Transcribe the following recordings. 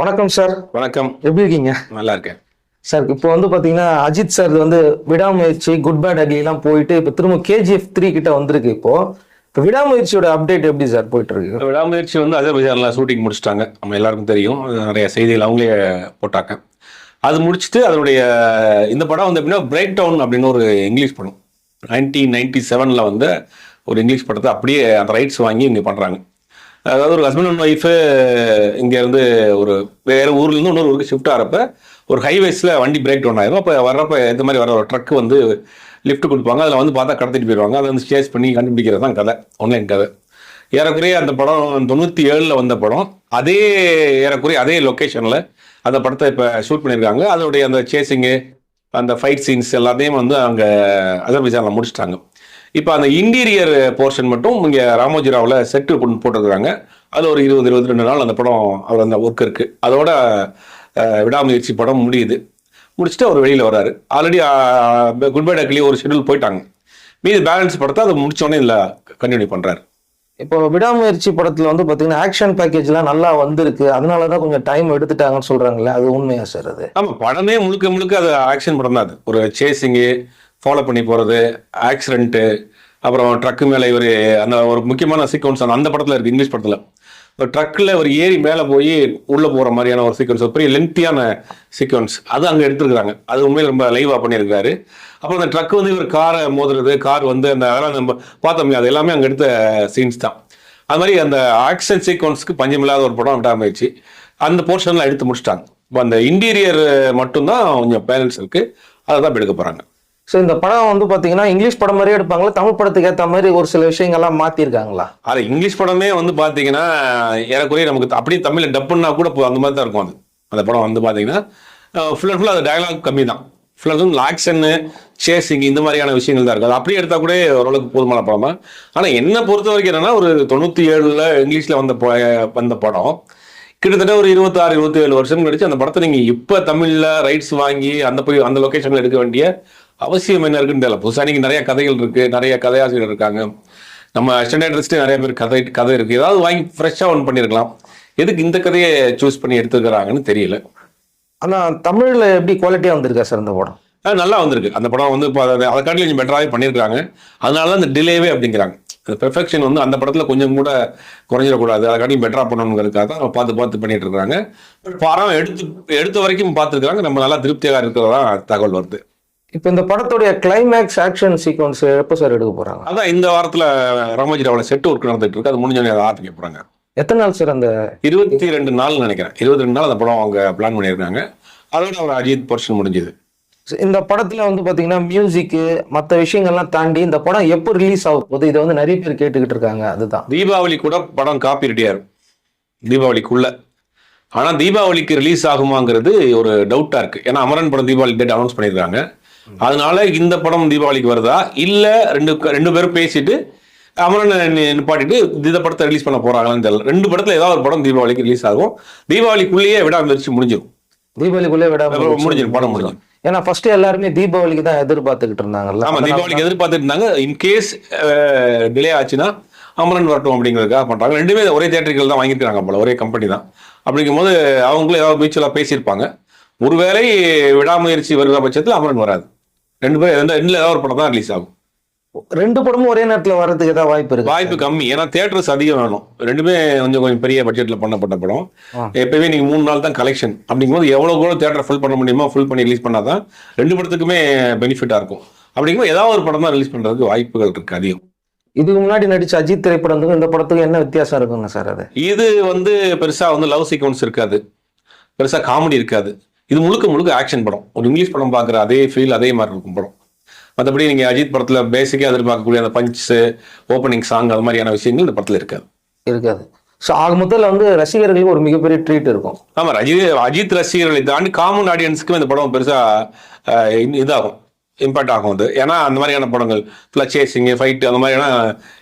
வணக்கம் சார் வணக்கம். எப்படி இருக்கீங்க? நல்லா இருக்கேன் சார் இப்போ வந்து பாத்தீங்கன்னா அஜித் சார் வந்து விடாமுயற்சி குட் பேட் அக்லி எல்லாம் போயிட்டு இப்போ திரும்ப கேஜிஎஃப் த்ரீ கிட்ட வந்திருக்கு இப்போ. இப்போ விடாமுயற்சியோட அப்டேட் எப்படி சார் போயிட்டு இருக்கு விடாமுயற்சி வந்து அஜர்பைஜானில் ஷூட்டிங் முடிச்சிட்டாங்க. நம்ம எல்லாருக்கும் தெரியும். நிறைய செய்திகள் அவங்களே போட்டாங்க. அது முடிச்சுட்டு அதனுடைய இந்த படம் வந்து எப்படின்னா பிரேக் டவுன் அப்படின்னு ஒரு இங்கிலீஷ் படம். நைன்டீன் நைன்டி செவனில் வந்து ஒரு இங்கிலீஷ் படத்தை அப்படியே அந்த ரைட்ஸ் வாங்கி இங்கே பண்ணுறாங்க அதாவது ஒரு ஹஸ்பண்ட் அண்ட் ஒய்ஃபு இங்கேருந்து ஒரு வேறு ஊர்லேருந்து இன்னொரு ஊருக்கு ஷிஃப்ட் ஆகிறப்ப ஒரு ஹைவேஸில் வண்டி பிரேக் டவுன் ஆகிடும் அப்போ வர்றப்ப இந்த மாதிரி வர ஒரு ட்ரக் வந்து லிஃப்ட் கொடுப்பாங்க. அதில் வந்து பார்த்தா கடத்திட்டு போயிடுவாங்க அதை வந்து சேஸ் பண்ணி கண்டுபிடிக்கிறது தான் கதை. ஆன்லைன் கதை. ஏறக்குறைய அந்த படம் தொண்ணூற்றி ஏழில் வந்த படம் அதே ஏறக்குறைய அதே லொக்கேஷனில் அந்த படத்தை இப்போ ஷூட் பண்ணியிருக்காங்க. அதோடைய அந்த சேசிங்கு அந்த ஃபைட் சீன்ஸ் எல்லாத்தையும் வந்து அங்கே அஜர்பைஜானில் முடிச்சிட்டாங்க. இப்போ அந்த இன்டீரியர் போர்ஷன் மட்டும் இங்கே ராமோஜிராவில் செட்டு போட்டு போட்டிருக்கிறாங்க. அது ஒரு இருபது இருபத்தி ரெண்டு நாள் அந்த படம் அவர் அந்த ஒர்க் இருக்குது அதோட விடாமுயற்சி படம் முடியுது. முடிச்சுட்டு அவர் வெளியில் வராரு ஆல்ரெடி குட் பை டக்லி ஒரு ஷெடியூல் போயிட்டாங்க. மீதி பேலன்ஸ் படத்தை அதை முடிச்சோடனே இல்லை கண்டினியூ பண்ணுறாரு இப்போ விடாமுயற்சி படத்துல வந்து பாத்தீங்கன்னா ஆக்ஷன் பேக்கேஜ்லாம் நல்லா வந்திருக்கு. அதனால தான் கொஞ்சம் டைம் எடுத்துட்டாங்கன்னு சொல்றாங்கல்ல அது உண்மையா சார் அது? ஆமாம் படமே முழுக்க முழுக்க அது ஆக்ஷன் படம் தான் அது. ஒரு சேசிங்கு ஃபாலோ பண்ணி போகிறது ஆக்சிடென்ட்டு அப்புறம் ட்ரக்கு மேலே இவர் அந்த ஒரு முக்கியமான சீக்வன்ஸ் அந்த அந்த படத்தில் இருக்குது இங்கிலீஷ் படத்தில். ஒரு ட்ரக்கில் ஒரு ஏறி மேலே போய் உள்ளே போகிற மாதிரியான ஒரு சீக்வன்ஸ் ஒரு பெரிய லென்த்தியான சீக்வன்ஸ் அது அங்கே எடுத்துருக்குறாங்க. அது உண்மையில் ரொம்ப லைவாக பண்ணியிருக்காரு அப்புறம் அந்த ட்ரக் வந்து இவர் காரை மோதுறது கார் வந்து அந்த அதெல்லாம் நம்ம பார்த்தோம் அது எல்லாமே அங்கே எடுத்த சீன்ஸ் தான். அது மாதிரி அந்த ஆக்ஷன் சீக்வன்ஸ்க்கு பஞ்சமில்லாத ஒரு படம் விடாமச்சு அந்த போர்ஷன்லாம் எடுத்து முடிச்சிட்டாங்க. இப்போ அந்த இன்டீரியர் மட்டும்தான் கொஞ்சம் பேலன்ஸ் இருக்குது அதை தான் எடுக்க போகிறாங்க ஸோ இந்த படம் வந்து பார்த்தீங்கன்னா இங்கிலீஷ் படம் மாதிரியே எடுப்பாங்களா? தமிழ் படத்துக்கு ஏற்ற மாதிரி ஒரு சில விஷயங்கள்லாம் மாற்றிருக்காங்களா அது இங்கிலீஷ் படமே வந்து பார்த்தீங்கன்னா ஏறக்குறைய நமக்கு அப்படியே தமிழில் டப்புன்னா கூட போ- அந்த மாதிரி தான் இருக்கும் அது. அந்த படம் வந்து பார்த்தீங்கன்னா ஃபுல் அண்ட் ஃபுல் அது டயலாக் கம்மி தான். Full and full action chasing இந்த மாதிரியான விஷயங்கள் தான் இருக்குது அது அப்படியே எடுத்தால் கூட ஓரளவுக்கு போதுமான படம்? தான் ஆனால் என்னை பொறுத்த வரைக்கும் என்னென்னா ஒரு தொண்ணூற்றி ஏழில் இங்கிலீஷில் வந்த ப- வந்த படம். கிட்டத்தட்ட ஒரு இருபத்தாறு இருபத்தி ஏழு வருஷம் கழிச்சு அந்த படத்தை நீங்கள் இப்போ தமிழில் ரைட்ஸ் வாங்கி அந்த போய் அந்த லொக்கேஷனில் எடுக்க வேண்டிய அவசியம் என்ன இருக்குன்னு தெரியல. புதுசாக நீங்கள் நிறைய கதைகள் இருக்குது நிறைய கதையாசிரியர் இருக்காங்க. நம்ம ஸ்டாண்டர்டிஸ்ட்டு நிறைய பேர் கதை கதை இருக்குது ஏதாவது வாங்கி ஃப்ரெஷ்ஷாக ஒன் பண்ணியிருக்கலாம் எதுக்கு இந்த கதையை சூஸ் பண்ணி எடுத்துக்கிறாங்கன்னு தெரியல. ஆனா தமிழ்ல எப்படி குவாலிட்டியா வந்திருக்கா சார் இந்த படம்? நல்லா வந்திருக்கு. அந்த படம் வந்து இப்போ அதை காட்டிலும் கொஞ்சம் பெட்டராகவே பண்ணியிருக்காங்க அதனால தான் இந்த டிலேவே அப்படிங்கிறாங்க. அந்த பெர்ஃபெக்ஷன் வந்து அந்த படத்தில் கொஞ்சம் கூட குறைஞ்சிடக்கூடாது. அதை காட்டியும் பெட்டராக பண்ணணுங்கிறதுக்காக தான் பார்த்து பார்த்து பண்ணிட்டு இருக்காங்க படம் எடுத்து எடுத்த வரைக்கும் பார்த்துருக்காங்க நம்ம நல்லா திருப்தியாக இருக்கிறதா தகவல் வருது. இப்போ இந்த படத்துடைய கிளைமேக்ஸ் ஆக்ஷன் சீக்வன்ஸ் எப்போ சார் எடுக்க போறாங்க? அதான் இந்த வாரத்தில் ராமோஜிராவில் செட் ஒர்க் நடந்துட்டு இருக்கு. அது முடிஞ்சோடனே அதை ஆரம்பிக்க போகிறாங்க எத்தனை நாள் சார் அந்த இருபத்தி ரெண்டு நாள் நினைக்கிறேன். இருபத்தி ரெண்டு நாள் அந்த படம் அவங்க பிளான் பண்ணியிருக்காங்க. அதோட அவர் அஜித் போர்ஷன் முடிஞ்சுது. இந்த படத்துல வந்து பாத்தீங்கன்னா மியூசிக் மற்ற விஷயங்கள்லாம் தாண்டி இந்த படம் எப்போ ரிலீஸ் ஆக போகுது இதை வந்து நிறைய பேர் கேட்டுக்கிட்டு இருக்காங்க. அதுதான். தீபாவளி கூட படம் காப்பி ரெடியாக இருக்கும். தீபாவளிக்குள்ள. ஆனால் தீபாவளிக்கு ரிலீஸ் ஆகுமாங்கிறது ஒரு டவுட்டாக இருக்குது ஏன்னா அமரன் படம் தீபாவளி டேட் அனௌன்ஸ் பண்ணியிருக்காங்க. அதனால இந்த படம் தீபாவளிக்கு வருதா? இல்லை ரெண்டு ரெண்டு பேரும் பேசிட்டு அமரன் நிப்பாட்டிட்டு இந்த படத்தை ரிலீஸ் பண்ண போறாங்களான்னு தெரியல. ரெண்டு படத்துல ஏதாவது ஒரு படம் தீபாவளிக்கு ரிலீஸ் ஆகும். தீபாவளிக்குள்ளேயே விடாமுயற்சி முடிஞ்சிடும் தீபாவளிக்குள்ளே விடாம முடிஞ்சிடும் படம் முடிஞ்சிடும் ஏன்னா ஃபர்ஸ்ட் எல்லாருமே தீபாவளிக்கு தான் எதிர்பார்த்துக்கிட்டு இருந்தாங்கல்ல. ஆமா தீபாவளிக்கு எதிர்பார்த்துட்டு இருந்தாங்க. இன்கேஸ் டிலே ஆச்சுன்னா அமரன் வரட்டும் அப்படிங்கிறதுக்காக பண்றாங்க. ரெண்டுமே ஒரே தேட்டர்கள் தான் வாங்கியிருக்காங்க போல ஒரே கம்பெனி தான். அப்படிங்கும்போது அவங்களும் ஏதாவது மியூச்சுவலாக பேசியிருப்பாங்க. ஒருவேளை விடாமுயற்சி வருகிற பட்சத்தில் அமரன் வராது. ரெண்டு பேரும் ரெண்டுல ஏதாவது ஒரு படம் தான் ரிலீஸ் ஆகும். ரெண்டு படமும் ஒரே நேரத்துல வர்றதுக்கு ஏதாவது வாய்ப்பு இருக்கு. வாய்ப்பு கம்மி. ஏன்னா தேட்டர்ஸ் அதிகம் வேணும். ரெண்டுமே கொஞ்சம் கொஞ்சம் பெரிய பட்ஜெட்ல பண்ணப்பட்ட படம். எப்பயுமே நீங்க மூணு நாள் தான் கலெக்ஷன் அப்படிங்கும்போது எவ்வளவு கூட தேட்டர் ஃபுல் பண்ண முடியுமோ ஃபுல் பண்ணி ரிலீஸ் பண்ணாதான் ரெண்டு படத்துக்குமே பெனிஃபிட்டா இருக்கும். அப்படிங்கும்போது ஏதாவது ஒரு படம் தான் ரிலீஸ் பண்றதுக்கு வாய்ப்புகள் இருக்கு அதிகம். இதுக்கு முன்னாடி நடிச்ச அஜித் திரைப்படத்துக்கும் இந்த படத்துக்கும் என்ன வித்தியாசம் இருக்குங்க சார் அது? இது வந்து பெருசா வந்து லவ் சீக்வன்ஸ் இருக்காது. பெருசா காமெடி இருக்காது. இது முழுக்க முழுக்க ஆக்ஷன் படம். ஒரு இங்கிலீஷ் படம் பார்க்குற அதே ஃபீல் அதே மாதிரி இருக்கும் படம். மற்றபடி நீங்க அஜித் படத்துல பேசிக்கா எதிர்பார்க்கக்கூடிய அந்த பஞ்ச் ஓப்பனிங் சாங் அது மாதிரியான விஷயங்கள் இந்த படத்துல இருக்காது. இருக்காது. ஸோ ஆக மொத்தத்தில் வந்து ரசிகர்களுக்கு ஒரு மிகப்பெரிய ட்ரீட் இருக்கும். ஆமா அஜித் அஜித் ரசிகர்களை தாண்டி காமன் ஆடியன்ஸுக்கும் இந்த படம் பெருசா அஹ், இ- இதாகும். இம்பாக்ட் ஆகும் அது. ஏன்னா அந்த மாதிரியான படங்கள் ஃபுல்லாக சேசிங் ஃபைட் அந்த மாதிரியான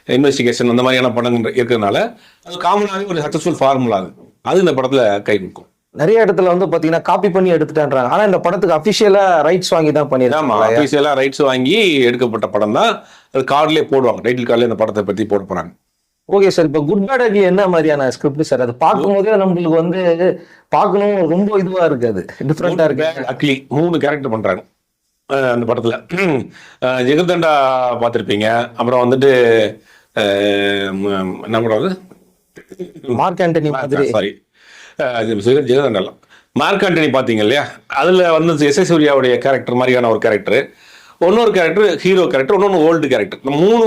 இன்வெஸ்டிகேஷன் அந்த மாதிரியான படங்கள் இருக்கிறதுனால அது காமனாகவே ஒரு சக்ஸஸ்ஃபுல் ஃபார்முலா அது. அது இந்த படத்துல கை கொடுக்கும். நிறைய இடத்துல வந்து பாத்தீங்கன்னா காப்பி பண்ணி எடுத்துட்டான்றாங்க. ஆனா இந்த படத்துக்கு அபிஷியலா ரைட்ஸ் வாங்கி தான் ஆமா பண்ணிருக்காங்க அஃபீஷியலாக ரைட்ஸ் வாங்கி எடுக்கப்பட்ட படம் தான். அது கார்ட்லேயே போடுவாங்க. டைட்டில் கார்டில் இந்த படத்தை பத்தி போட போறாங்க. ஓகே சார் இப்போ குட் பேட் அக்லி என்ன மாதிரியான ஸ்கிரிப்ட் சார் அது பார்க்கும்போதே நம்மளுக்கு வந்து பார்க்கணும் ரொம்ப இதுவா இருக்காது டிஃப்ரெண்டா இருக்கு. அக்லி மூணு கேரக்டர் பண்றாங்க. அந்த படத்துல. ஜெகதண்டா பார்த்திருப்பீங்க. அப்புறம் வந்துட்டு என்ன படம் அது? மார்க் ஆண்டனி மாதிரி. சாரி ஜெகதண்டலம் மார்க் ஆண்டனி பார்த்தீங்க இல்லையா? அதில் வந்து எஸ் எஸ் சூர்யாவுடைய கேரக்டர் மாதிரியான ஒரு கேரக்டர் ஒன்னொரு கேரக்டர் ஹீரோ கேரக்டர் இன்னொன்று ஓல்டு கேரக்டர் இந்த மூணு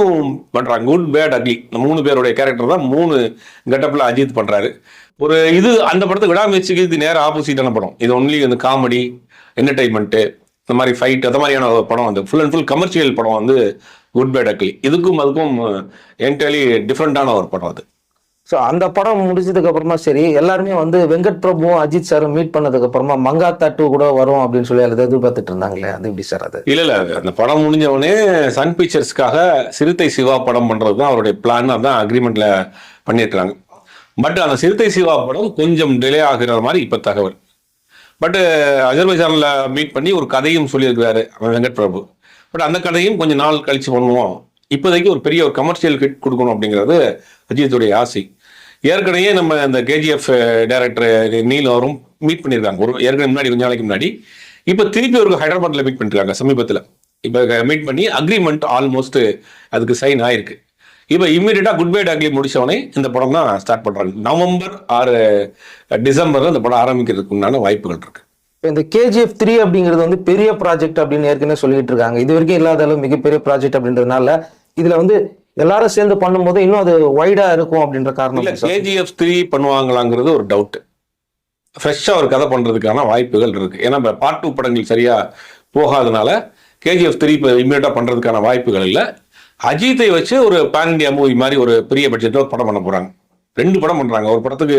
பண்ணுறாங்க குட் பேட் அக்லி இந்த மூணு பேருடைய கேரக்டர் தான் மூணு கெட்டப்பில் அஜித் பண்ணுறாரு ஒரு இது அந்த படத்துக்கு விடாமுயற்சிக்கு இது நேர ஆப்போசிட்டான படம். இது ஒன்லி வந்து காமெடி என்டர்டைன்மெண்ட்டு இந்த மாதிரி ஃபைட் அந்த மாதிரியான ஒரு படம் வந்து ஃபுல் அண்ட் ஃபுல் கமர்ஷியல் படம் வந்து குட் பேட் அக்லி இதுக்கும் அதுக்கும் uh, என்டையர்லி டிஃப்ரெண்டான ஒரு படம் அது. ஸோ அந்த படம் முடிச்சதுக்கு அப்புறமா சரி எல்லாருமே வந்து வெங்கட் பிரபுவும் அஜித் சாரும் மீட் பண்ணதுக்கு அப்புறமா மங்கா டூ கூட வரும் அப்படின்னு சொல்லி அதை எதிர்பார்த்துட்டு இருந்தாங்களே அது எப்படி சார் அது? இல்ல இல்ல அந்த படம் முடிஞ்ச உடனே சன் பிக்சர்ஸ்க்காக சிறுத்தை சிவா படம் பண்றது தான் அவருடைய பிளான் அதான் அக்ரிமெண்ட்ல பண்ணியிருக்காங்க பட் அந்த சிறுத்தை சிவா படம் கொஞ்சம் டிலே ஆகிற மாதிரி இப்ப தகவல். பட் அஜர்பைஜான்ல மீட் பண்ணி ஒரு கதையும் சொல்லியிருக்கிறாரு வெங்கட் பிரபு. பட் அந்த கதையும் கொஞ்சம் நாள் கழிச்சு பண்ணுவோம். இப்போதைக்கு ஒரு பெரிய ஒரு கமர்ஷியல் ஹிட் கொடுக்கணும் அப்படிங்கிறது அஜித்துடைய ஆசை. ஏற்கனவே நம்ம அந்த கேஜிஎஃப் டைரக்டர் நீல் அவரும் மீட் பண்ணியிருக்காங்க. ஒரு ஏற்கனவே முன்னாடி கொஞ்ச நாளைக்கு முன்னாடி. இப்போ திருப்பி ஒரு ஹைதராபாத்தில் மீட் பண்ணிருக்காங்க சமீபத்தில். இப்போ மீட் பண்ணி அக்ரிமெண்ட் ஆல்மோஸ்ட் அதுக்கு சைன் ஆயிருக்கு. இப்போ இம்மிடியட்டாக குட் பை டாக்லி முடிச்சவனே இந்த படம் தான் ஸ்டார்ட் பண்ணுறாங்க நவம்பர் ஆறு டிசம்பர்ல இந்த படம் ஆரம்பிக்கிறதுக்கு உண்டான வாய்ப்புகள் இருக்கு. இந்த கேஜிஎஃப் த்ரீ அப்படிங்கிறது வந்து பெரிய ப்ராஜெக்ட் அப்படின்னு ஏற்கனவே சொல்லிட்டு இருக்காங்க. இது வரைக்கும் இல்லாத அளவு மிகப்பெரிய ப்ராஜெக்ட் அப்படின்றதுனால இதுல வந்து எல்லாரும் சேர்ந்து பண்ணும்போது இன்னும் அது வைடா இருக்கும் அப்படின்ற காரணம் கேஜிஎஃப் த்ரீ பண்ணுவாங்களாங்கிறது ஒரு டவுட் ஃப்ரெஷ்ஷாக ஒரு கதை பண்றதுக்கான வாய்ப்புகள் இருக்கு. ஏன்னா பார்ட் டூ படங்கள் சரியா போகாதனால கேஜிஎஃப் த்ரீ இப்போ இம்மீடியட்டாக பண்றதுக்கான வாய்ப்புகள் இல்லை. அஜித்தை வச்சு ஒரு பேன் இண்டியா மூவி மாதிரி ஒரு பெரிய பட்ஜெட்டில் படம் பண்ண போறாங்க. ரெண்டு படம் பண்றாங்க. ஒரு படத்துக்கு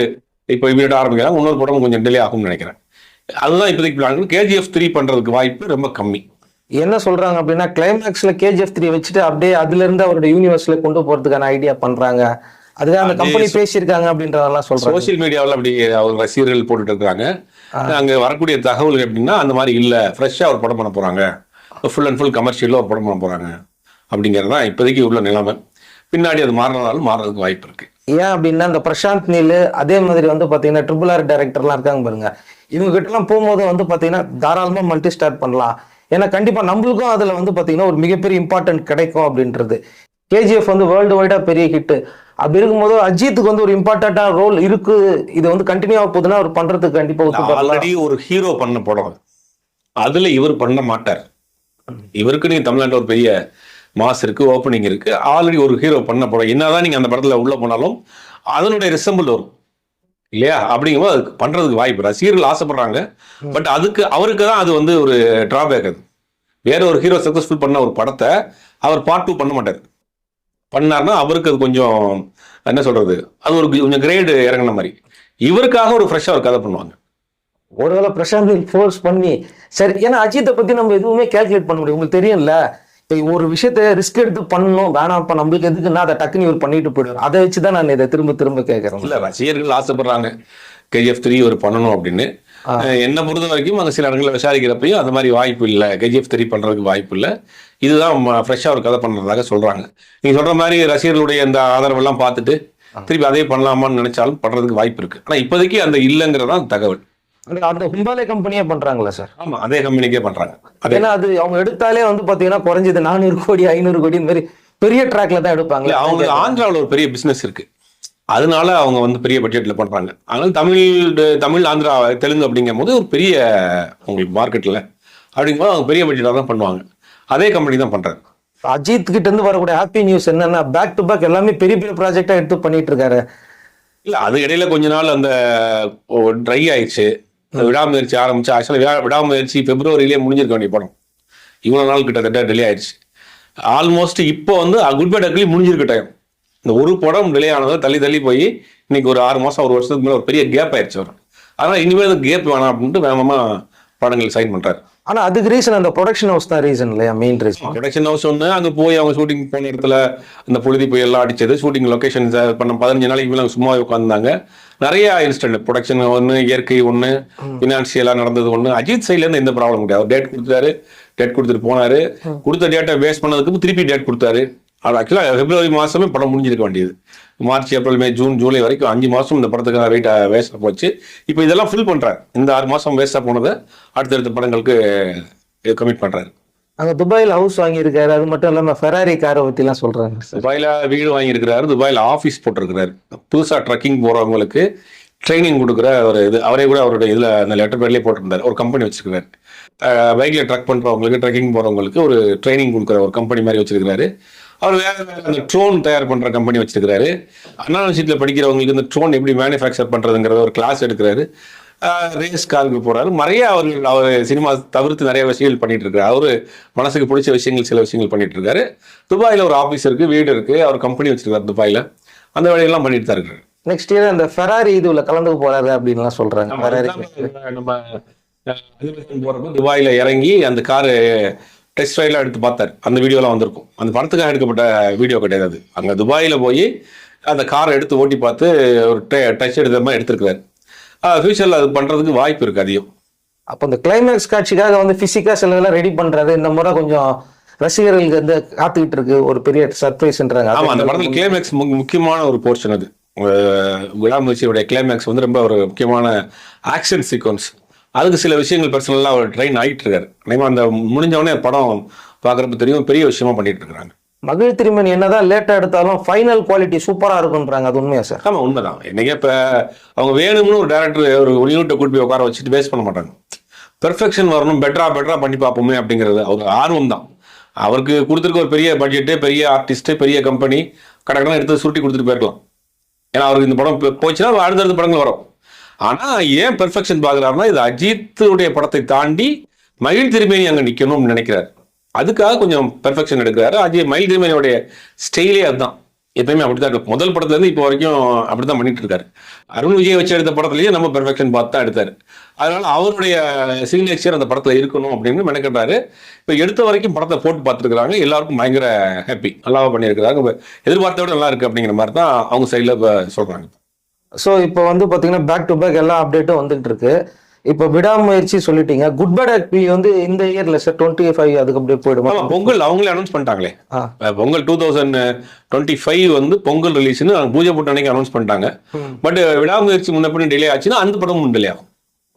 இப்போ இம்மீடியட்டாக ஆரம்பிக்கிறாங்க. இன்னொரு படம் கொஞ்சம் டிலே ஆகும்னு நினைக்கிறேன். அதுதான் இப்போதைக்கு பிளான் கேஜிஎஃப் த்ரீ பண்றதுக்கு வாய்ப்பு ரொம்ப கம்மி. என்ன சொல்றாங்க அப்படின்னா கிளைமேக்ஸ்ல கேஜிஎஃப் த்ரீ வச்சுட்டு அப்படியே அதுல இருந்து அவரோட யூனிவர்ஸ்ல கொண்டு போறதுக்கான ஐடியா பண்றாங்க. அதுதான் அந்த கம்பெனி பேசியிருக்காங்க அப்படின்றதெல்லாம் சொல்றாங்க. சோஷியல் மீடியாவில் அப்படி அவர் ரசிகர்கள் போட்டுட்டு இருக்காங்க. அங்க வரக்கூடிய தகவல் எப்படின்னா அந்த மாதிரி இல்ல. ஃப்ரெஷ்ஷா ஒரு படம் பண்ண போறாங்க. ஃபுல் அண்ட் ஃபுல் கமர்ஷியலா ஒரு படம் பண்ண போறாங்க. அப்படிங்கிறது தான் இப்போதைக்கு உள்ள நிலைமை. பின்னாடி அது மாறினாலும் மாறுறதுக்கு வாய்ப்பு இருக்கு. ஏன் அப்படின்னா இந்த பிரசாந்த் நீல் அதே மாதிரி வந்து பாத்தீங்கன்னா ட்ரிபிள் ஆர் டைரக்டர்லாம் இருக்காங்க பாருங்க. இவங்க கிட்ட எல்லாம் போகும்போது வந்து பாத்தீங்கன்னா தாராளமா மல்டி ஸ்டார்ட் பண்ணலாம். ஏன்னா கண்டிப்பா நம்மளுக்கும் அதுல வந்து பாத்தீங்கன்னா ஒரு மிகப்பெரிய இம்பார்ட்டன்ட் கிடைக்கும் அப்படின்றது. கேஜிஎஃப் வந்து வேர்ல்டு வைடா பெரிய ஹிட் அப்படி இருக்கும்போது அஜித்துக்கு வந்து ஒரு இம்பார்ட்டண்டா ரோல் இருக்கு. இது வந்து கண்டினியூ ஆக போகுதுன்னா அவர் பண்றதுக்கு கண்டிப்பா ஆல்ரெடி ஒரு ஹீரோ பண்ண படம். அது. அதுல இவர் பண்ண மாட்டார். இவருக்கு நீங்க தமிழ்நாட்டுல ஒரு பெரிய மாஸ் இருக்கு ஓப்பனிங் இருக்கு. ஆல்ரெடி ஒரு ஹீரோ பண்ண படம். என்னதான் நீங்க அந்த படத்துல உள்ள போனாலும் அதனுடைய ரிசம்பிள் வரும். இல்லையா? அப்படிங்கும்போது அதுக்கு பண்றதுக்கு வாய்ப்பு ரசிகர்கள் ஆசைப்படுறாங்க. பட் அதுக்கு அவருக்கு தான் அது வந்து ஒரு டிராபேக் அது. வேற ஒரு ஹீரோ சக்சஸ்ஃபுல் பண்ண ஒரு படத்தை அவர் பார்ட் டூ பண்ண மாட்டார். பண்ணார்னா அவருக்கு அது கொஞ்சம் என்ன சொல்றது? அது ஒரு கொஞ்சம் கிரேடு இறங்கின மாதிரி. இவருக்காக ஒரு ஃப்ரெஷ்ஷாக ஒரு கதை பண்ணுவாங்க. ஒருவேளை பிரசாந்த் ஃபோர்ஸ் பண்ணி சரி ஏன்னா அஜித்தை பத்தி நம்ம எதுவுமே கால்குலேட் பண்ண முடியும் உங்களுக்கு தெரியும்ல? ஒரு விஷயத்த ரிஸ்க் எடுத்து பண்ணணும் வேணாம்ப்பா நம்மளுக்கு எதுக்குன்னா அதை டக்குன்னு இவர் பண்ணிட்டு போயிடுவார். அதை வச்சு தான் நான் இதை திரும்ப திரும்ப கேட்கறேன் இல்ல ரசிகர்கள் ஆசைப்படுறாங்க. கேஜிஎஃப் த்ரீ ஒரு பண்ணணும் அப்படின்னு. என்னை பொறுத்த வரைக்கும் அங்கே சில இடங்களில் விசாரிக்கிறப்பையும் அந்த மாதிரி வாய்ப்பு இல்லை. கேஜிஎஃப் த்ரீ பண்றதுக்கு வாய்ப்பு இல்லை. இதுதான் ஃப்ரெஷ்ஷாக ஒரு கதை பண்றதாக சொல்றாங்க. நீங்க சொல்ற மாதிரி ரசிகர்களுடைய அந்த ஆதரவெல்லாம் பார்த்துட்டு திருப்பி அதே பண்ணலாமான்னு நினைச்சாலும் பண்றதுக்கு வாய்ப்பு இருக்கு. ஆனா இப்போதைக்கு அந்த இல்லைங்கிறதான் தகவல். அந்த- ஹும்பாலே கம்பெனியே பண்றாங்களா சார் ஆமா அதே கம்பெனிக்கே பண்றாங்க. ஏன்னா அது அவங்க எடுத்தாலே வந்து பாத்தீங்கன்னா குறைஞ்சது நானூறு கோடி ஐநூறு கோடி மாதிரி பெரிய ட்ராக்ல தான் எடுப்பாங்க அவங்க ஆந்திராவில் ஒரு பெரிய பிசினஸ் இருக்கு. அதனால அவங்க வந்து பெரிய பட்ஜெட்ல பண்றாங்க. அதனால தமிழ் தமிழ் ஆந்திரா தெலுங்கு அப்படிங்கும் போது ஒரு பெரிய உங்களுக்கு மார்க்கெட்ல அப்படிங்கும்போது அவங்க பெரிய பட்ஜெட்டாக தான் பண்ணுவாங்க. அதே கம்பெனி தான் பண்றாங்க. அஜித் கிட்ட இருந்து வரக்கூடிய ஹாப்பி நியூஸ் என்னன்னா பேக் டு பேக் எல்லாமே பெரிய பெரிய ப்ராஜெக்டா எடுத்து பண்ணிட்டு இருக்காரு. இல்ல அது இடையில கொஞ்ச நாள் அந்த ட்ரை ஆயிடுச்சு. விடாமுயற்சி ஆரம்பிச்சு ஆக்சுவலாக விடாமுயற்சி பிப்ரவரியிலே முடிஞ்சிருக்க வேண்டிய படம். இவ்வளவு நாள் கிட்டத்தட்ட டிலே ஆயிடுச்சு. ஆல்மோஸ்ட் இப்போ வந்து குட் பை டக்லி முடிஞ்சிருக்க டைம் இந்த ஒரு படம் டிலே ஆனதை தள்ளி தள்ளி போய் இன்னைக்கு ஒரு ஆறு மாசம் ஒரு வருஷத்துக்கு மேல ஒரு பெரிய கேப் ஆயிடுச்சு அவர் அதனால இனிமேல் அந்த கேப் வேணாம் அப்படின்ட்டு வேகமா படங்கள் சைன் பண்றாரு. ஆனா அதுக்கு ரீசன் அந்த ப்ரொடக்ஷன் ஹவுஸ் தான் ரீசன் இல்லையா? மெயின் ரீசன் ப்ரொடக்ஷன் ஹவுஸ் ஒன்று அங்கே போய் அவங்க ஷூட்டிங் போன இடத்துல இந்த புழுதி புயல் எல்லாம் அடிச்சது ஷூட்டிங் லொகேஷன் பண்ண பதினஞ்சு நாளைக்கு மேலே சும்மா உட்காந்துருந்தாங்க நிறைய இன்ஸ்டன்ட் ப்ரொடக்ஷன் ஒன்று இயற்கை ஒன்று ஃபினான்ஷியலாக நடந்தது ஒன்று அஜித் சைட்லேருந்து எந்த ப்ராப்ளம் கிடையாது. டேட் கொடுத்தாரு. டேட் கொடுத்துட்டு போனாரு. கொடுத்த டேட்டை வேஸ்ட் பண்ணதுக்கு திருப்பி டேட் கொடுத்தாரு. அது ஆக்சுவலாக பிப்ரவரி மாதமே படம் முடிஞ்சிருக்க வேண்டியது. March April May June July வரைக்கும் அஞ்சு மாதம் இந்த படத்துக்காக வெயிட் வேஸ்ட்டாக போச்சு. இப்போ இதெல்லாம் ஃபில் பண்ணுறாரு இந்த ஆறு மாதம் வேஸ்ட்டாக போனதை அடுத்தடுத்த படங்களுக்கு கமிட் பண்ணுறாரு அங்க துபாயில் ஹவுஸ் வாங்கியிருக்காரு. அது மட்டும் இல்லாம ஃபெராரி காரை பத்திலாம் சொல்றாங்க துபாயில துபாயில் வீடு வாங்கியிருக்கிறாரு. துபாயில் ஆஃபீஸ் போட்டிருக்கிறாரு. புதுசாக ட்ரக்கிங் போகிறவங்களுக்கு ட்ரைனிங் கொடுக்குற ஒரு இது. அவரே கூட அவருடைய இதில் அந்த லெட்டர் பேர்லேயே போட்டிருந்தாரு. ஒரு கம்பெனி வச்சிருக்கிறாரு. பைக்ல ட்ரக் பண்ணுறவங்களுக்கு ட்ரக்கிங் போகிறவங்களுக்கு ஒரு ட்ரைனிங் கொடுக்குற ஒரு கம்பெனி மாதிரி வச்சிருக்கிறாரு. அவர் வேற வேற அந்த ட்ரோன் தயார் பண்ணுற கம்பெனி வச்சிருக்கிறாரு. அண்ணா விஷயத்துல படிக்கிறவங்களுக்கு இந்த ட்ரோன் எப்படி மேனுஃபேக்சர் பண்றதுங்கிற ஒரு கிளாஸ் எடுக்கிறாரு. ரேஸ் காருக்கு போறாரு. நிறைய அவர்கள் அவர் சினிமா தவிர்த்து நிறைய விஷயங்கள் பண்ணிட்டு இருக்காரு அவரு மனசுக்கு பிடிச்ச விஷயங்கள் சில விஷயங்கள் பண்ணிட்டு இருக்காரு துபாயில ஒரு ஆபீஸ் இருக்கு வீடு இருக்கு. அவர் கம்பெனி வச்சிருக்காரு துபாயில. அந்த வேலையெல்லாம் பண்ணிட்டு தான் இருக்காரு. நெக்ஸ்ட் இயர் அந்த ஃபெராரி இதுல கலந்துக்க போறாரு அப்படின்லாம் சொல்றாங்க. ஃபெராரி நம்ம போறப்ப துபாயில இறங்கி அந்த காரு டெஸ்ட் ரைட்லாம் எடுத்து பார்த்தாரு. அந்த வீடியோலாம் வந்திருக்கும். அந்த படத்துக்காக எடுக்கப்பட்ட வீடியோ கிடையாது அங்க துபாயில போய் அந்த காரை எடுத்து ஓட்டி பார்த்து ஒரு டச் எடுத்த மாதிரி எடுத்திருக்காரு ஃபியூச்சரில் அது பண்றதுக்கு வாய்ப்பு இருக்கு அதிகம். அப்போ இந்த கிளைமேக்ஸ் காட்சிக்காக வந்து பிசிக்கா சிலதெல்லாம் ரெடி பண்றாரு இந்த முறை கொஞ்சம் ரசிகர்களுக்கு வந்து காத்துக்கிட்டு இருக்கு ஒரு பெரிய சர்ப்ரைஸ்ன்றாங்க ஆமா அந்த படத்துல கிளைமேக்ஸ் முக்கியமான ஒரு போர்ஷன் அது. நசிருடைய கிளைமேக்ஸ் வந்து ரொம்ப ஒரு முக்கியமான ஆக்ஷன் சீக்வன்ஸ் அதுக்கு சில விஷயங்கள் பர்சனலாக அவர் ட்ரெயின் ஆகிட்டு இருக்காரு. அந்த முடிஞ்ச உடனே படம் பார்க்குறப்ப தெரியும் பெரிய விஷயமா பண்ணிட்டு இருக்காங்க மகிழ் திருமணி என்னதான் லேட்டா எடுத்தாலும் ஃபைனல் குவாலிட்டி சூப்பரா இருக்குன்றாங்க அது உண்மையா சார் ஆமா உண்மைதான். என்னைக்கு இப்ப அவங்க வேணும்னு ஒரு டேரக்டர் ஒரு யூனிட்டை கூட்டி போய் உட்கார வச்சுட்டு வேஸ்ட் பண்ண மாட்டாங்க. பெர்ஃபெக்ஷன் வரணும் பெட்டரா பெட்டரா பண்ணி பார்ப்போமே அப்படிங்கிறது அவர் ஆர்வம் தான் அவருக்கு கொடுத்துருக்க ஒரு பெரிய பட்ஜெட்டு பெரிய ஆர்டிஸ்ட் பெரிய கம்பெனி கடற்கடன் எடுத்து சுருட்டி கொடுத்துட்டு போயிருக்கலாம். ஏன்னா அவருக்கு இந்த படம் போச்சுன்னா அடுத்தடுத்த படங்கள் வரும். ஆனா ஏன் பெர்ஃபெக்ஷன் பார்க்குறாருன்னா இது அஜித்துடைய படத்தை தாண்டி மகிழ் திருமேனி அங்க நிக்கணும்னு நினைக்கிறாரு. அதுக்காக கொஞ்சம் பெர்ஃபெக்ஷன் எடுக்கிறாரு. அஜய் மயில் திருமேனியோடைய ஸ்டைலே அதுதான். எப்பயுமே அப்படித்தான் இருக்கு முதல் படத்துல இருந்து இப்போ வரைக்கும் அப்படித்தான் பண்ணிட்டு இருக்காரு. அருண் விஜய் வச்சு எடுத்த படத்துலயே நம்ம பெர்ஃபெக்ஷன் பார்த்து தான் எடுத்தாரு. அதனால அவருடைய சிக்னேச்சர் அந்த படத்துல இருக்கணும் அப்படின்னு மெனக்கட்டாரு. இப்போ எடுத்த வரைக்கும் படத்தை போட்டு பார்த்துருக்குறாங்க. எல்லாருக்கும் பயங்கர ஹாப்பி நல்லாவே பண்ணியிருக்கிறாங்க. இப்ப எதிர்பார்த்த விட நல்லா இருக்கு அப்படிங்கிற மாதிரி தான் அவங்க சைடில் இப்போ சொல்றாங்க. ஸோ இப்போ வந்து பார்த்தீங்கன்னா பேக் டு பேக் எல்லா அப்டேட்டும் வந்துட்டு இருக்கு. இப்போ விடாமுயற்சி சொல்லிட்டீங்க. குட் பேட் ஆக்ட்லி வந்து இந்த இயர்ல சார் டுவெண்ட்டி ஃபைவ் அதுக்கு அப்படியே போயிடுமா? பொங்கல் அவங்களே announce பண்ணிட்டாங்களே. Pongal two thousand twenty five வந்து பொங்கல் ரிலீஸ்னு பூஜை போட்டு அன்னைக்கு அனௌன்ஸ் பண்ணிட்டாங்க. பட் விடாமுயற்சி முன்ன டிலே ஆச்சுன்னா அந்த படமும் டிலே ஆகும்.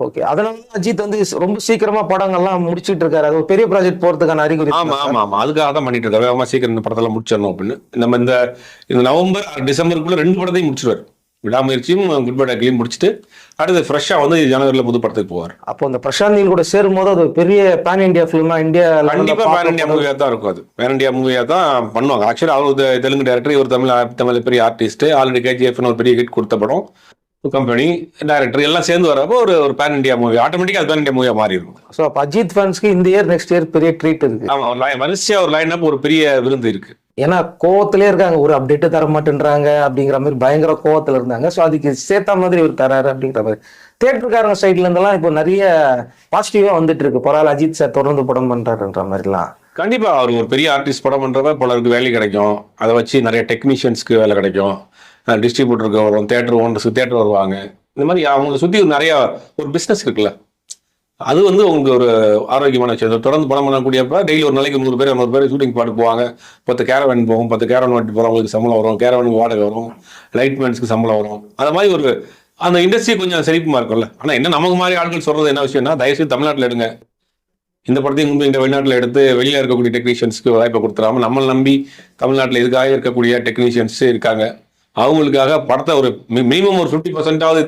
ஓகே அதனால தான் அஜித் வந்து ரொம்ப சீக்கிரமா படங்கள்லாம் முடிச்சிட்டு இருக்காரு. அது ஒரு பெரிய ப்ராஜெக்ட் போறதுக்கான அறிகுறி ஆமா ஆமா ஆமா. அதுக்காக தான் பண்ணிட்டு இருக்காரு. சீக்கிரம் இந்த படத்தெல்லாம் முடிச்சிடணும் அப்படின்னு. நம்ம இந்த இந்த நவம்பர் டிசம்பருக்குள்ள ரெண்டு படத்தையும் முடிச்சிருவாரு. விடாமுயற்சியும் குட் பை அக்லியும் முடிச்சுட்டு அடுத்து ஃப்ரெஷ்ஷா வந்து ஜனவரியில் புது படத்துக்கு போவார். அப்போ இந்த பிரசாந்த் நீல் கூட சேரும் போது அது பெரிய பேன் இந்தியா ஃபிலிமா இந்தியா கண்டிப்பா பேன் இந்தியா மூவியா தான் இருக்கும் அது. பேன் இந்தியா மூவியா தான் பண்ணுவாங்க. ஆக்சுவலி அவர் தெலுங்கு டேரக்டர் இவர் தமிழ் தமிழ் பெரிய ஆர்டிஸ்ட் ஆல்ரெடி கேஜிஎஃப்னு ஒரு பெரிய ஹிட் கொடுத்த படம். கம்பெனி டைரக்டர் எல்லாம் சேர்ந்து வரப்போ ஒரு ஒரு பேன் இந்தியா மூவி ஆட்டோமேட்டிக்கா அது பேன் இந்தியா மூவியா மாறி இருக்கும் ஸோ அப்போ அஜித் ஃபேன்ஸ்க்கு இந்த இயர் நெக்ஸ்ட் இயர் பெரிய ட்ரீட் இருக்கு. ஆமா ஒரு line- வரிசையா ஒரு லைன் ஒரு பெரிய விருந்து இருக்கு. ஏன்னா கோவத்திலே இருக்காங்க. ஒரு அப்டேட்டு தர மாட்டேன்றாங்க அப்படிங்கிற மாதிரி பயங்கர கோவத்தில் இருந்தாங்க. ஸோ அதுக்கு சேர்த்த மாதிரி இவர் தராரு அப்படிங்கிற மாதிரி. தேட்டருக்காரங்க சைட்ல இருந்தெல்லாம் இப்போ நிறைய பாசிட்டிவா வந்துட்டு இருக்கு. பரவாயில்ல அஜித் சார் தொடர்ந்து படம் பண்றாருன்ற மாதிரிலாம். கண்டிப்பா அவர் ஒரு பெரிய ஆர்டிஸ்ட் படம் பண்றப்ப பலருக்கு வேலை கிடைக்கும். அதை வச்சு நிறைய டெக்னீஷியன்ஸ்க்கு வேலை கிடைக்கும். டிஸ்ட்ரிபியூட்டருக்கு வரும் தேட்டர் ஓனர்ஸ்க்கு தேட்டர் வருவாங்க. இந்த மாதிரி அவங்க சுற்றி நிறைய ஒரு பிஸ்னஸ் இருக்குல்ல. அது வந்து உங்களுக்கு ஒரு ஆரோக்கியமான விஷயம். தொடர்ந்து படம் பண்ணக்கூடியப்ப டெய்லி ஒரு நாளைக்கு நூறு பேர் நூறு பேர் ஷூட்டிங் பாட்டு போவாங்க. பத்து கேரவன் போகும். பத்து கேரவன் வாட்டி போகிறவங்களுக்கு சம்பளம் வரும். கேரவனுக்கு வாடகை வரும். லைட்மேன்ஸ்க்கு சம்பளம் வரும். அந்த மாதிரி ஒரு அந்த இண்டஸ்ட்ரி கொஞ்சம் செழிப்புமா இருக்கும்ல. ஆனால் என்ன நமக்கு மாதிரி ஆட்கள் சொல்றது என்ன விஷயம்னா தயவுசெய்து தமிழ்நாட்டில் எடுங்க. இந்த படத்தையும் கொண்டு இந்த வெளிநாட்டில் எடுத்து வெளியில் இருக்கக்கூடிய டெக்னீஷியன்ஸ்க்கு வாய்ப்பை கொடுத்துறாம நம்மளை நம்பி தமிழ்நாட்டில் இதுக்காக இருக்கக்கூடிய டெக்னீஷியன்ஸ் இருக்காங்க. அவங்களுக்காக படத்தை ஒரு மினிமம் ஒரு ஃபிஃப்டி பர்சன்டாவது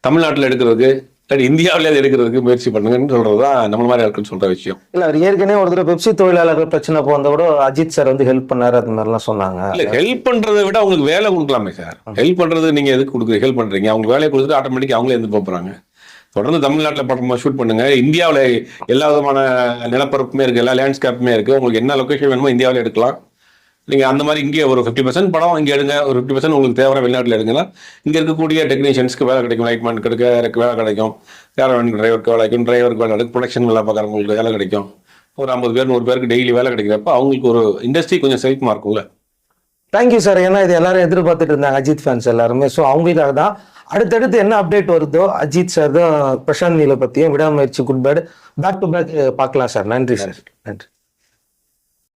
தமிழ்நாட்டில் எடுக்கிறதுக்கு இல்லாட்டி இந்தியாவிலே எடுக்கிறதுக்கு முயற்சி பண்ணுங்கன்னு சொல்றது தான் நம்ம மாதிரி இருக்குன்னு சொல்ற விஷயம். இல்ல அவர் ஏற்கனவே ஒரு தடவை பெப்சி தொழிலாளர்கள் பிரச்சனை போந்த கூட அஜித் சார் வந்து ஹெல்ப் பண்ணாரு அந்த மாதிரிலாம் சொன்னாங்க. இல்ல ஹெல்ப் பண்றதை விட அவங்களுக்கு வேலை கொடுக்கலாமே சார் ஹெல்ப் பண்றது நீங்க எதுக்கு கொடுக்குறீங்க? ஹெல்ப் பண்றீங்க. அவங்க வேலையை கொடுத்துட்டு ஆட்டோமேட்டிக் அவங்களே இருந்து போறாங்க தொடர்ந்து தமிழ்நாட்டில் படம் ஷூட் பண்ணுங்க. இந்தியாவில் எல்லா விதமான நிலப்பரப்புமே இருக்கு எல்லா லேண்ட்ஸ்கேப்புமே இருக்கு. உங்களுக்கு என்ன லொகேஷன் வேணுமோ இந்தியாவில் எடுக்கலாம். நீங்க அந்த மாதிரி இங்கே ஒரு ஃபிஃப்டி பர்சன்ட் படம் இங்கே எடுங்க. ஒரு ஃபிஃப்டி பர்சன்ட் உங்களுக்கு தேவை வெளிநாட்டில் எடுங்கன்னா இங்க இருக்கக்கூடிய டெக்னீஷியன்ஸ்க்கு வேலை கிடைக்கும். லைட்மேன் கிடைக்க வேலை கிடைக்கும். கேரவன் டிரைவருக்கு வேலை கிடைக்கும். டிரைவருக்கு வேலை கிடைக்கும். ப்ரொடக்ஷன் வேலை பார்க்குறவங்களுக்கு வேலை கிடைக்கும். ஒரு ஐம்பது பேர் நூறு பேருக்கு டெய்லி வேலை கிடைக்கிறப்ப அவங்களுக்கு ஒரு இண்டஸ்ட்ரி கொஞ்சம் செழிப்புமா இருக்கும்ல. தேங்க்யூ சார் ஏன்னா இது எல்லாரும் எதிர்பார்த்துட்டு இருந்தாங்க அஜித் ஃபேன்ஸ் எல்லாருமே. ஸோ அவங்களுக்காக தான் அடுத்தடுத்து என்ன அப்டேட் வருதோ அஜித் சார் தான் பிரசாந்த் நீலை பற்றியும் Vidaamuyarchi Good Bad. Back to back பார்க்கலாம் சார் நன்றி சார் நன்றி.